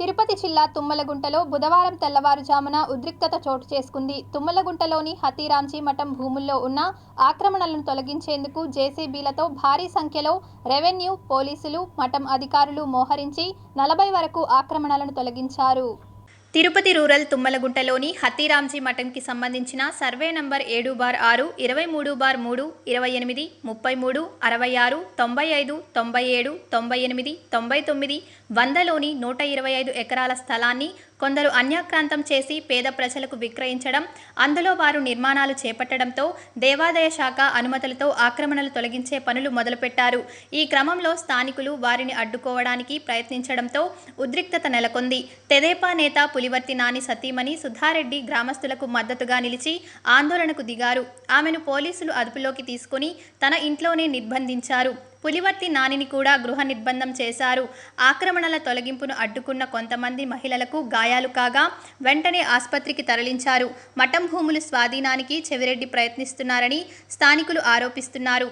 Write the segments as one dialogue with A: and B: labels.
A: తిరుపతి జిల్లా తుమ్మలగుంటలో బుధవారం తెల్లవారుజామున ఉద్రిక్తత చోటు చేసుకుంది. తుమ్మలగుంటలోని హతీరాంజీ మఠం భూముల్లో ఉన్న ఆక్రమణలను తొలగించేందుకు జేసీబీలతో భారీ సంఖ్యలో రెవెన్యూ పోలీసులు మఠం అధికారులు మోహరించి నలభై వరకు ఆక్రమణలను తొలగించారు. తిరుపతి రూరల్ తుమ్మలగుంటలోని హతీరామ్జీ మఠంకి సంబంధించిన సర్వే నంబర్ ఏడు బార్ ఆరు ఇరవై మూడు బార్ మూడు ఇరవై ఎనిమిది ముప్పై మూడు అరవై ఆరు తొంభై ఐదు తొంభై ఏడు తొంభై ఎనిమిది తొంభై తొమ్మిది వందలోని నూట ఇరవై ఐదు ఎకరాల స్థలాన్ని కొందరు అన్యాక్రాంతం చేసి పేద ప్రజలకు విక్రయించడం అందులో వారు నిర్మాణాలు చేపట్టడంతో దేవాదాయ శాఖ అనుమతులతో ఆక్రమణలు తొలగించే పనులు మొదలుపెట్టారు. ఈ క్రమంలో స్థానికులు వారిని అడ్డుకోవడానికి ప్రయత్నించడంతో ఉద్రిక్తత నెలకొంది. తెదేపా నేత పులివర్తి నాని సతీమణి సుధారెడ్డి గ్రామస్తులకు మద్దతుగా నిలిచి ఆందోళనకు దిగారు. ఆమెను పోలీసులు అదుపులోకి తీసుకుని తన ఇంట్లోనే నిర్బంధించారు. పులివర్తి నానిని కూడా గృహ నిర్బంధం చేశారు. ఆక్రమణల తొలగింపును అడ్డుకున్న కొంతమంది మహిళలకు గాయాలు కాగా వెంటనే ఆసుపత్రికి తరలించారు. మఠం భూములు స్వాధీనానికి చెవిరెడ్డి ప్రయత్నిస్తున్నారని స్థానికులు ఆరోపిస్తున్నారు.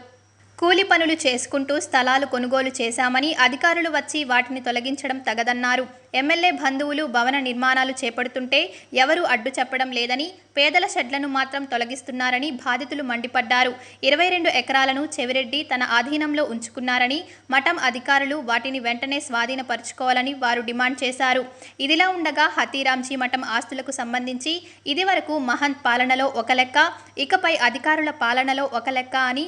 A: కూలి పనులు చేసుకుంటూ స్థలాలు కొనుగోలు చేశామని అధికారులు వచ్చి వాటిని తొలగించడం తగదన్నారు. ఎమ్మెల్యే బంధువులు భవన నిర్మాణాలు చేపడుతుంటే ఎవరూ అడ్డు చెప్పడం లేదని పేదల షెడ్లను మాత్రం తొలగిస్తున్నారని బాధితులు మండిపడ్డారు. ఇరవై రెండు ఎకరాలను చెవిరెడ్డి తన ఆధీనంలో ఉంచుకున్నారని మఠం అధికారులు వాటిని వెంటనే స్వాధీనపరుచుకోవాలని వారు డిమాండ్ చేశారు. ఇదిలా ఉండగా హతీరాంజీ మఠం ఆస్తులకు సంబంధించి ఇదివరకు మహంత్ పాలనలో ఒక లెక్క ఇకపై అధికారుల పాలనలో ఒక లెక్క అని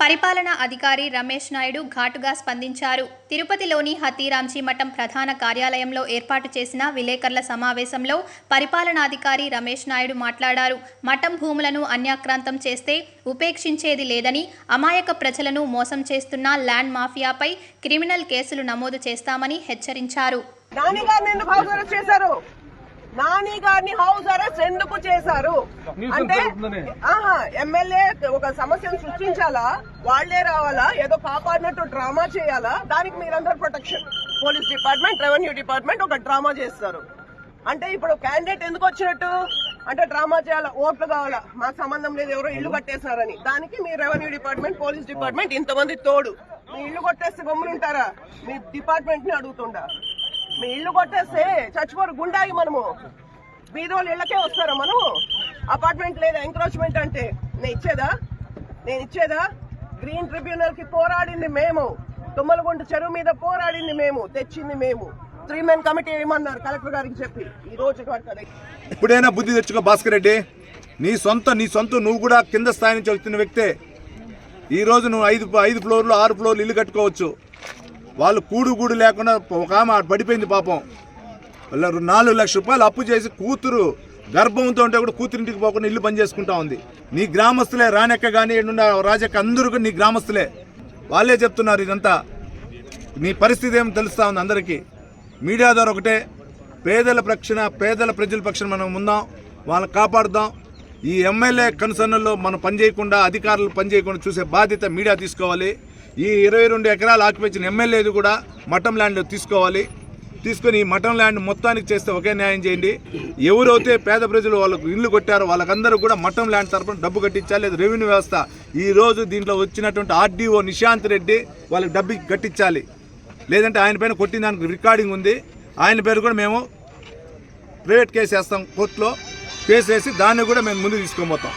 A: పరిపాలనా అధికారి రమేష్ నాయుడు ఘాటుగా స్పందించారు. తిరుపతిలోని హతీరాంజీ మఠం ప్రధాన కార్యాలయంలో ఏర్పాటు చేసిన విలేకరుల సమావేశంలో పరిపాలనాధికారి రమేష్ నాయుడు మాట్లాడారు. మఠం భూములను అన్యాక్రాంతం చేస్తే ఉపేక్షించేది లేదని అమాయక ప్రజలను మోసం చేస్తున్న ల్యాండ్ మాఫియాపై క్రిమినల్ కేసులు నమోదు చేస్తామని హెచ్చరించారు.
B: చేశారు. నాని గారిని హౌస్ అరెస్ట్ ఎందుకు చేశారు? అంటే ఆహా ఎమ్మెల్యే ఒక సమస్యను సృష్టించాలా? వాళ్ళే రావాలా? ఏదో కాపాడినట్టు డ్రామా చేయాలా? దానికి మీరందరూ protection. Police department revenue department ఒక డ్రామా చేస్తారు. అంటే ఇప్పుడు క్యాండిడేట్ ఎందుకు వచ్చినట్టు? అంటే డ్రామా చేయాలా? ఓట్లు కావాలా? మాకు సంబంధం లేదు ఎవరో ఇల్లు కట్టేశారని. దానికి మీ రెవెన్యూ డిపార్ట్మెంట్ పోలీస్ డిపార్ట్మెంట్ ఇంతమంది తోడు. మీ ఇల్లు కొట్టేస్తే గమ్మునుంటారా మీ డిపార్ట్మెంట్ని అడుగుతుండా? మీ ఇల్లు కొట్టేస్తే చచ్చిపోరు గుండాయి మనము. బీదోళ్ళు ఇళ్ళకే వస్తారా మనము అపార్ట్మెంట్ లేదా ఎంక్రోచ్మెంట్ అంటే నేను ఇచ్చేదా? నేను ఇచ్చేదా? గ్రీన్ ట్రిబ్యునల్కి పోరాడింది మేము. తుమ్మలగుంట చెరువు మీద పోరాడింది మేము. తెచ్చింది మేము. త్రీ మెన్ కమిటీ ఏమన్నారు? కలెక్టర్ గారికి చెప్పి. ఈ రోజు
C: ఇప్పుడైనా బుద్ధి తెచ్చుకో భాస్కర్ రెడ్డి. నీ సొంత నీ సొంత నువ్వు కూడా కింద స్థాయి నుంచి వచ్చిన వ్యక్తే. ఈ రోజు నువ్వు ఐదు ఐదు ఫ్లోర్లు ఆరు ఫ్లోర్లు ఇల్లు కట్టుకోవచ్చు. వాళ్ళు కూడు గూడు లేకుండా ఒక ఆమె పడిపోయింది పాపం. నాలుగు లక్షల రూపాయలు అప్పు చేసి కూతురు గర్భంతో ఉంటే కూడా కూతురింటికి పోకుండా ఇల్లు పని చేసుకుంటా ఉంది. నీ గ్రామస్తులే రానెక్క కానీ ఈడున్న రాజక్క అందరూ నీ గ్రామస్తులే. వాళ్ళే చెప్తున్నారు ఇదంతా. నీ పరిస్థితి ఏమి తెలుస్తూ ఉంది అందరికీ. మీడియా ద్వారా ఒకటే పేదల రక్షణ పేదల ప్రజల పక్షణ మనం ఉందాం వాళ్ళని కాపాడుదాం. ఈ ఎమ్మెల్యే కన్సర్న్లో మనం పనిచేయకుండా అధికారులు పనిచేయకుండా చూసే బాధ్యత మీడియా తీసుకోవాలి. ఈ ఇరవై రెండు ఎకరాలు ఆక్యుపేషన్ ఎమ్మెల్యేది కూడా మఠం ల్యాండ్ తీసుకోవాలి. తీసుకొని ఈ మఠం ల్యాండ్ మొత్తానికి చేస్తే ఒకే న్యాయం చేయండి. ఎవరైతే పేద ప్రజలు వాళ్ళకు ఇల్లు కొట్టారో వాళ్ళకందరూ కూడా మఠం ల్యాండ్ తరపున డబ్బు కట్టించాలి లేదా రెవెన్యూ వ్యవస్థ. ఈ రోజు దీంట్లో వచ్చినటువంటి ఆర్డీఓ నిశాంత్ రెడ్డి వాళ్ళకి డబ్బు కట్టించాలి. లేదంటే ఆయన పైన కొట్టిన దానికి రికార్డింగ్ ఉంది. ఆయన పేరు కూడా మేము ప్రైవేట్ కేసు వేస్తాం కోర్టులో. కేసు వేసి దాన్ని కూడా మేము ముందు తీసుకొని పోతాం